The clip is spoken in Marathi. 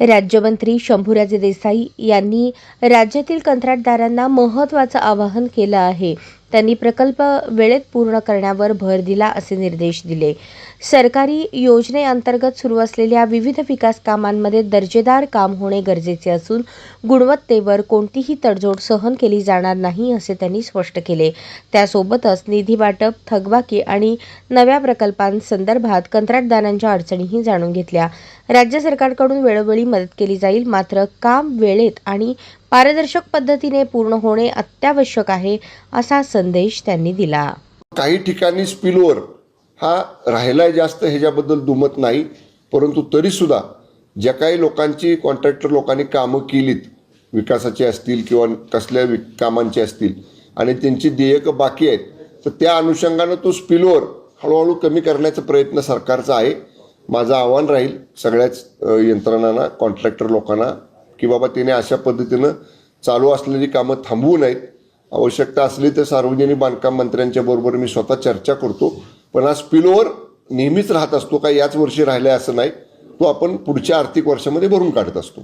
राज्यमंत्री शंभूराजे देसाई यांनी राज्यातील कंत्राटदारांना महत्त्वाचं आवाहन केलं आहे. त्यांनी प्रकल्प वेळेत पूर्ण करण्यावर भर दिला असे निर्देश दिले. सरकारी योजनेअंतर्गत सुरू असलेल्या विविध विकास कामांमध्ये दर्जेदार काम होणे गरजेचे असून गुणवत्तेवर कोणतीही तडजोड सहन केली जाणार नाही असे त्यांनी स्पष्ट केले. त्यासोबतच निधी वाटप थकबाकी आणि नव्या प्रकल्पांसंदर्भात कंत्राटदारांच्या अडचणीही जाणून घेतल्या. राज्य सरकारकडून वेळोवेळी मदत केली जाईल मात्र काम वेळेत आणि पारदर्शक पद्धतीने पूर्ण होणे अत्यावश्यक आहे असा संदेश त्यांनी दिला. काही ठिकाणी स्पिलओवर हा राहिला जास्त ह्याच्याबद्दल दुमत नाही परंतु तरीसुद्धा ज्या काही लोकांची कॉन्ट्रॅक्टर लोकांनी कामं केलीत विकासाची असतील किंवा कसल्या वि कामांची असतील आणि त्यांची देयकं बाकी आहेत तर त्या अनुषंगानं तो स्पिलओवर हळूहळू कमी करण्याचा प्रयत्न सरकारचा आहे. माझं आव्हान राहील सगळ्याच यंत्रणांना कॉन्ट्रॅक्टर लोकांना की बाबा तिने अशा पद्धतीनं चालू असलेली कामं थांबवू नयेत. आवश्यकता असली तर सार्वजनिक बांधकाम मंत्र्यांच्या बरोबर मी स्वतः चर्चा करतो. पण हा स्पिलओव्हर नेहमीच राहत असतो का याच वर्षी राहिलाय असं नाही. तो आपण पुढच्या आर्थिक वर्षामध्ये भरून काढत असतो.